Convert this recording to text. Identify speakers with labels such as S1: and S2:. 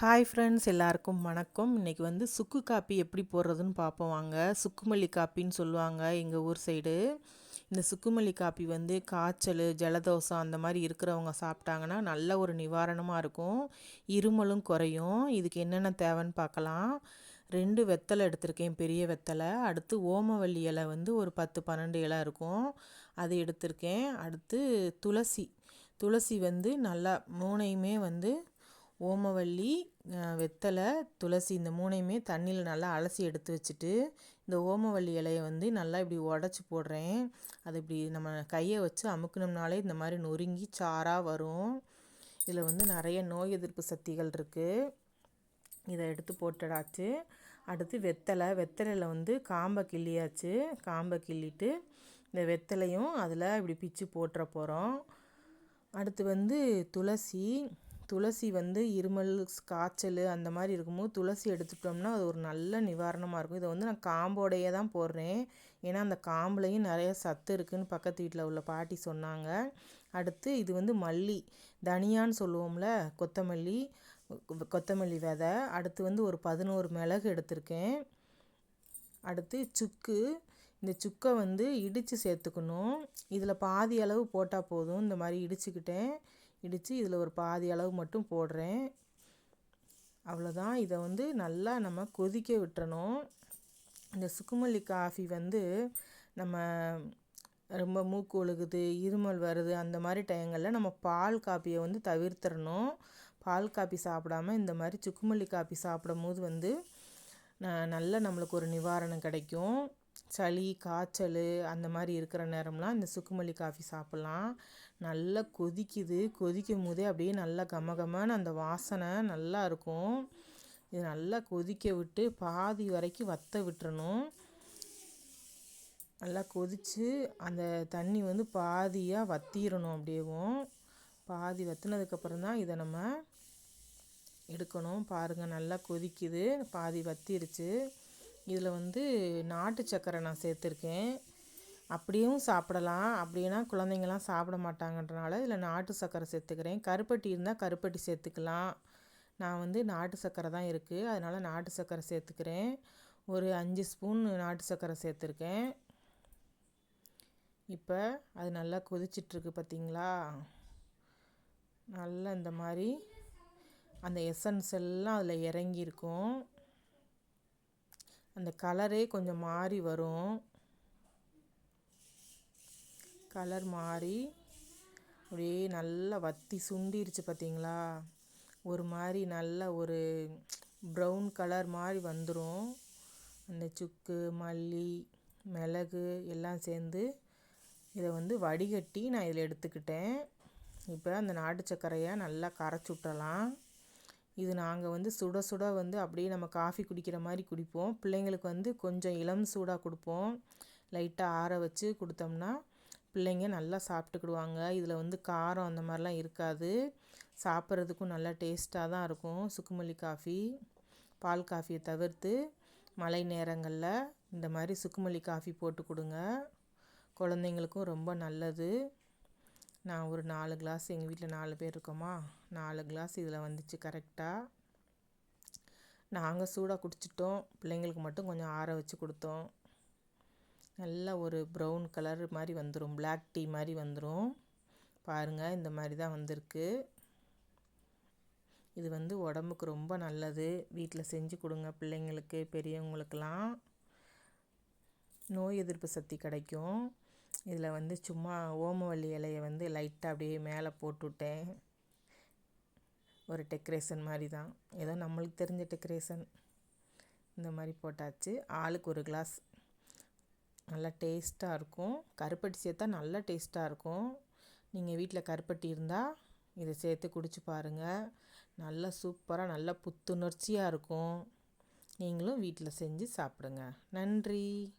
S1: Hi friends எல்லாருக்கும் வணக்கம். இன்றைக்கி வந்து சுக்கு காப்பி எப்படி போடுறதுன்னு பார்ப்போம் வாங்க. சுக்குமல்லி காப்பின்னு சொல்லுவாங்க எங்கள் ஊர் சைடு இந்த சுக்குமல்லி காப்பி வந்து காய்ச்சல் ஜலதோஷம் அந்த மாதிரி இருக்கிறவங்க சாப்பிட்டாங்கன்னா நல்ல ஒரு நிவாரணமாக இருக்கும். இருமலும் குறையும். இதுக்கு என்னென்ன தேவைன்னு பார்க்கலாம். ரெண்டு வெத்தலை எடுத்திருக்கேன் பெரிய வெத்தலை. அடுத்து ஓமவல்லி இலை வந்து ஒரு பத்து பன்னெண்டு இலை இருக்கும். அது எடுத்திருக்கேன். அடுத்து துளசி. துளசி வந்து நல்லா மூணையுமே வந்து ஓமவல்லி வெத்தலை துளசி இந்த மூணையுமே தண்ணியில் நல்லா அலசி எடுத்து வச்சுட்டு இந்த ஓமவல்லி இலையை வந்து நல்லா இப்படி உடச்சி போடுறேன். அது இப்படி நம்ம கையை வச்சு அமுக்கணும்னாலே இந்த மாதிரி நொறுங்கி சாராக வரும். இதில் வந்து நிறைய நோய் எதிர்ப்பு சக்திகள் இருக்குது இதை எடுத்து போட்டுடாச்சு. அடுத்து வெத்தலை வெத்தலையில் வந்து காம்பை கிள்ளியாச்சு. காம்பை கிள்ளிட்டு இந்த வெத்தலையும் அதில் இப்படி பிச்சு போட்டுற போகிறோம் அடுத்து வந்து துளசி துளசி வந்து இருமல் காய்ச்சல் அந்த மாதிரி இருக்கும்போது துளசி எடுத்துட்டோம்னா அது ஒரு நல்ல நிவாரணமாக இருக்கும். இதை வந்து நான் காம்போடையே தான் போடுறேன். ஏன்னா அந்த காம்புலையும் நிறைய சத்து இருக்குதுன்னு பக்கத்து வீட்டில் உள்ள பாட்டி சொன்னாங்க. அடுத்து இது வந்து மல்லி. தனியான்னு சொல்லுவோம்ல கொத்தமல்லி கொத்தமல்லி விதை. அடுத்து வந்து ஒரு பதினோரு மிளகு எடுத்திருக்கேன். அடுத்து சுக்கு. இந்த சுக்கை வந்து இடித்து சேர்த்துக்கணும். இதில் பாதி அளவு போட்டால் போதும். இந்த மாதிரி இடிச்சுக்கிட்டேன். இடித்து இதில் ஒரு பாதி அளவு மட்டும் போடுறேன். அவ்வளோதான். இதை வந்து நல்லா நம்ம கொதிக்க விட்டுறணும். இந்த சுக்குமல்லி காஃபி வந்து நம்ம ரொம்ப மூக்கு ஒழுகுது இருமல் வருது அந்த மாதிரி டைங்களில் நம்ம பால் காப்பியை வந்து தவிர்த்துறணும் பால் காப்பி சாப்பிடாம இந்த மாதிரி சுக்குமல்லி காப்பி சாப்பிடும் போது வந்து நல்ல நம்மளுக்கு ஒரு நிவாரணம் கிடைக்கும். சளி காய்ச்சல் அந்த மாதிரி இருக்கிற நேரம்லாம் இந்த சுக்குமல்லி காஃபி சாப்பிட்லாம். நல்லா கொதிக்குது. கொதிக்கும் போதே அப்படியே நல்லா கம கமன்னு அந்த வாசனை நல்லா இருக்கும். இது நல்லா கொதிக்க விட்டு பாதி வரைக்கும் வற்ற விட்டுறணும். நல்லா கொதித்து அந்த தண்ணி வந்து பாதியாக வத்திடணும் அப்படியேவும். பாதி வத்தினதுக்கப்புறம் தான் இதை நம்ம எடுக்கணும். பாருங்கள் நல்லா கொதிக்குது. பாதி வற்றிருச்சு இதில் வந்து நாட்டு சக்கரை நான் சேர்த்துருக்கேன். அப்படியும் சாப்பிடலாம். அப்படின்னா குழந்தைங்களாம் சாப்பிட மாட்டாங்கன்றனால இதில் நாட்டு சர்க்கரை சேர்த்துக்கிறேன். கருப்பட்டி இருந்தால் கருப்பட்டி சேர்த்துக்கலாம். நான் வந்து நாட்டு சர்க்கரை தான் இருக்குது அதனால் நாட்டு சர்க்கரை சேர்த்துக்கிறேன். ஒரு அஞ்சு ஸ்பூன் நாட்டு சர்க்கரை சேர்த்துருக்கேன். இப்போ அது நல்லா கொதிச்சிட்ருக்கு பார்த்தீங்களா நல்லா இந்த மாதிரி அந்த எசன்ஸ் எல்லாம் அதில் இறங்கியிருக்கும். அந்த கலரே கொஞ்சம் மாறி வரும். கலர் மாறி அப்படியே நல்லா வத்தி சுண்டிருச்சு பார்த்தீங்களா? ஒரு மாதிரி நல்ல ஒரு ப்ரௌன் கலர் மாதிரி வந்துடும் அந்த சுக்கு மல்லி மிளகு எல்லாம் சேர்ந்து இதை வந்து வடிகட்டி நான் இதில் எடுத்துக்கிட்டேன். இப்போ அந்த நாட்டு சர்க்கரையை நல்லா கரைச்சி விட்டலாம் இது நாங்கள் வந்து சுட சுட வந்து அப்படியே நம்ம காஃபி குடிக்கிற மாதிரி குடிப்போம். பிள்ளைங்களுக்கு வந்து கொஞ்சம் இளம் சூடாக கொடுப்போம். லைட்டாக ஆற வச்சு கொடுத்தோம்னா பிள்ளைங்க நல்லா சாப்பிட்டுக்கிடுவாங்க. இதில் வந்து காரம் அந்த மாதிரிலாம் இருக்காது. சாப்பிட்றதுக்கும் நல்லா டேஸ்ட்டாக தான் இருக்கும். சுக்குமல்லி காஃபி பால் காஃபியை தவிர்த்து மழை நேரங்களில் இந்த மாதிரி சுக்குமல்லி காஃபி போட்டு கொடுங்க. குழந்தைங்களுக்கும் ரொம்ப நல்லது. நான் ஒரு நாலு கிளாஸ் எங்கள் வீட்டில் நாலு பேர் இருக்கோமா? நாலு கிளாஸ் இதில் வந்துச்சு கரெக்டாக நாங்கள் சூடாக குடிச்சிட்டோம். பிள்ளைங்களுக்கு மட்டும் கொஞ்சம் ஆற வச்சு கொடுத்தோம். நல்லா ஒரு ப்ரௌன் கலர் மாதிரி வந்துடும் பிளாக் டீ மாதிரி வந்துடும் பாருங்கள் இந்த மாதிரி தான் வந்திருக்கு. இது வந்து உடம்புக்கு ரொம்ப நல்லது. வீட்டில் செஞ்சு கொடுங்க பிள்ளைங்களுக்கு பெரியவங்களுக்கெல்லாம். நோய் எதிர்ப்பு சக்தி கிடைக்கும். இதில் வந்து சும்மா ஓமவல்லி இலையை வந்து லைட்டாக அப்படியே மேலே போட்டுவிட்டேன். ஒரு டெக்கரேஷன் மாதிரி தான். ஏதோ நம்மளுக்கு தெரிஞ்ச டெக்கரேஷன். இந்த மாதிரி போட்டாச்சு. ஆளுக்கு ஒரு கிளாஸ். நல்லா டேஸ்ட்டாக இருக்கும். கருப்பட்டி சேர்த்தா நல்லா டேஸ்ட்டாக இருக்கும். நீங்கள் வீட்டில் கருப்பட்டி இருந்தால் இதை சேர்த்து குடிச்சு பாருங்கள் நல்லா சூப்பராக நல்லா புத்துணர்ச்சியாக இருக்கும். நீங்களும் வீட்டில் செஞ்சு சாப்பிடுங்க. நன்றி.